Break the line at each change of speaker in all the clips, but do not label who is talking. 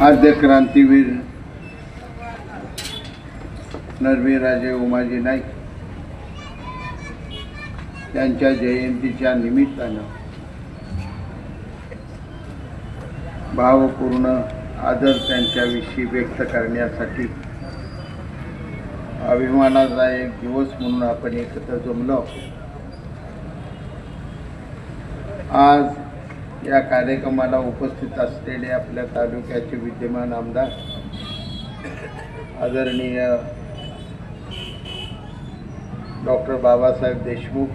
आद्य क्रांतीवीर नरवीराजे उमाजी नाईक यांच्या जयंतीच्या निमित्तानं भावपूर्ण आदर त्यांच्याविषयी व्यक्त करण्यासाठी अभिमानाचा एक दिवस म्हणून आपण एकत्र जमलो. आज या कार्यक्रमाला उपस्थित असलेले आपल्या तालुक्याचे विद्यमान आमदार आदरणीय डॉक्टर बाबासाहेब देशमुख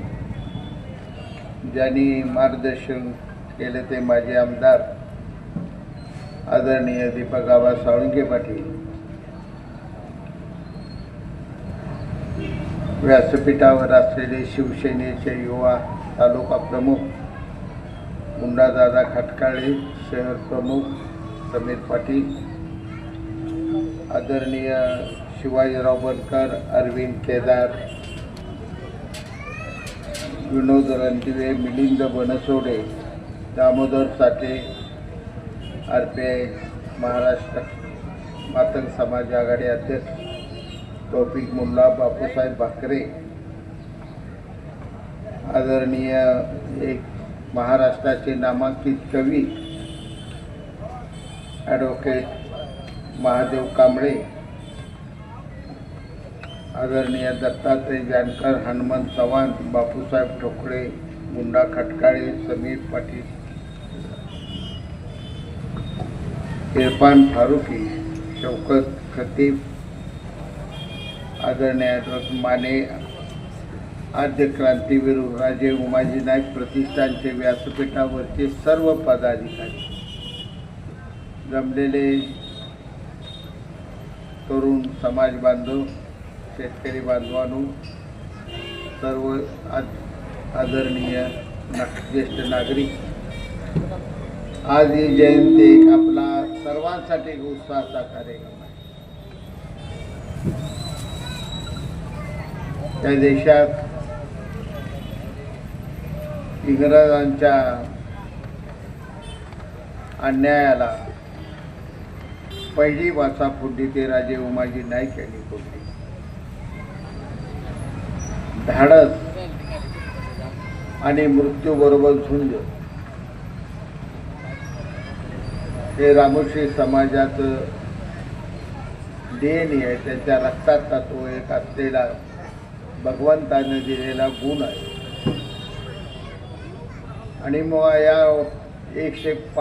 ज्यांनी मार्गदर्शन केले ते माझे आमदार आदरणीय दीपक आबा साळुंके पाटील व्यासपीठावर असलेले शिवसेनेचे युवा तालुका प्रमुख मुंडादादा खटकाळे शहर प्रमुख समीर पाटील आदरणीय Shivajirao Bankar Arvind Kedar Vinod Randive Milind Bansode Damodar Sathe R P I Maharashtra Matang Samaj Aghadi अध्यक्ष तौफिक मुल्ला बापूसाहेब भाकरे आदरणीय एक महाराष्ट्राचे नामांकित कवी ॲडव्होकेट महादेव कांबळे आदरणीय दत्तात्रय जानकर हनुमंत चव्हाण बापूसाहेब ठोकळे मुंडा खटकाळे समीर पाटील इरफान फारुकी शौकत खतीब आदरणीय माने आद्य क्रांतीवीर राजे उमाजी नाईक प्रतिष्ठानचे व्यासपीठावरचे सर्व पदाधिकारी. जमलेले तरुण समाज बांधव शेतकरी बांधवांनो सर्व आद आदरणीय ना ज्येष्ठ नागरिक आज ही जयंती एक आपला सर्वांसाठी एक उत्साहाचा कार्यक्रम आहे. त्या देशात इंग्रजांच्या अन्यायाला पहिली वाचा फोडली ते राजे उमाजी नाईक यांनी फोडली धाडस आणि मृत्यूबरोबर झुंज. हे रामोशी समाजाचं देणी आहे. त्यांच्या रक्तात तो एक असलेला भगवंताने दिलेला गुण आहे. आणि मग या एकशे